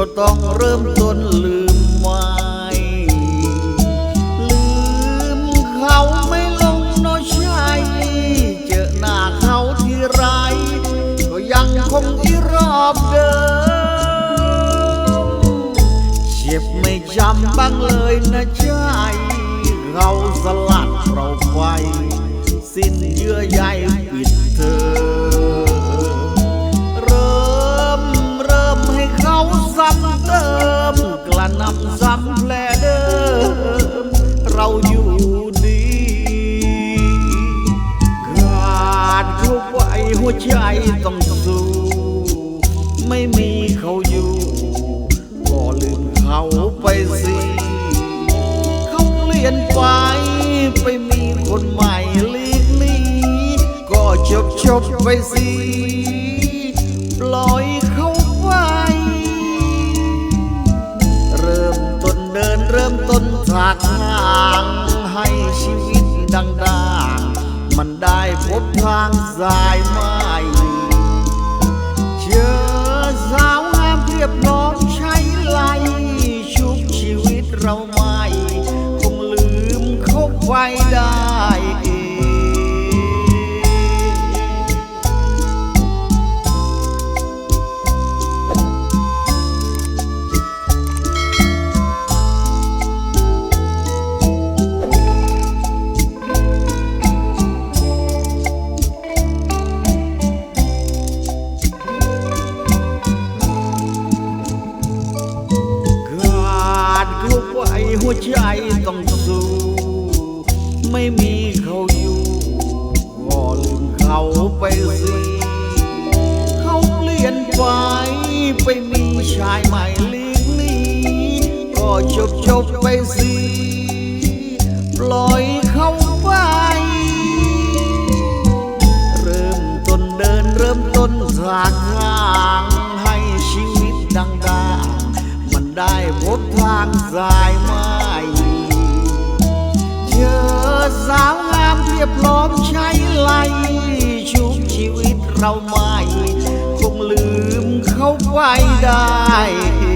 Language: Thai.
ก็ต้องเริ่มต้นลืมไว้ลืมเขาไม่ลงน้อยใช่เจอหน้าเขาที่ไร ก็ยังคงที่รอบเดิมเจ็บไม่จำบ้างเลยนะใช่เขาสลัดเราไป สิ้นเยื่อใยำซ้ำแผลเดิม เราอยู่ดีขาดเขาไว้หัวใจต้องสู้ไม่มีเขาอยู่ก็ลืมเขาไปสิเขาเปลี่ยนไปไปมีคนใหม่ลีกลีก็จบจบไปสิปล่อย เริ่มต้นจากทางให้ชีวิตดังดางมันได้พบทางสายมา ต้องสู้ ไม่มีเขาอยู่ก็ลืมเขาไปสิเขาเปลี่ยนไปไปมีชายใหม่ลีกลีก็จบจบไปสิปล่อยเขาไปเริ่มต้นเดินเริ่มต้นทางทางให้ชีวิตดังดามันได้พบทางสาย ยบพร้อมใช้ไหลชุบชีวิตเราไม่คงลืมเขาไปได้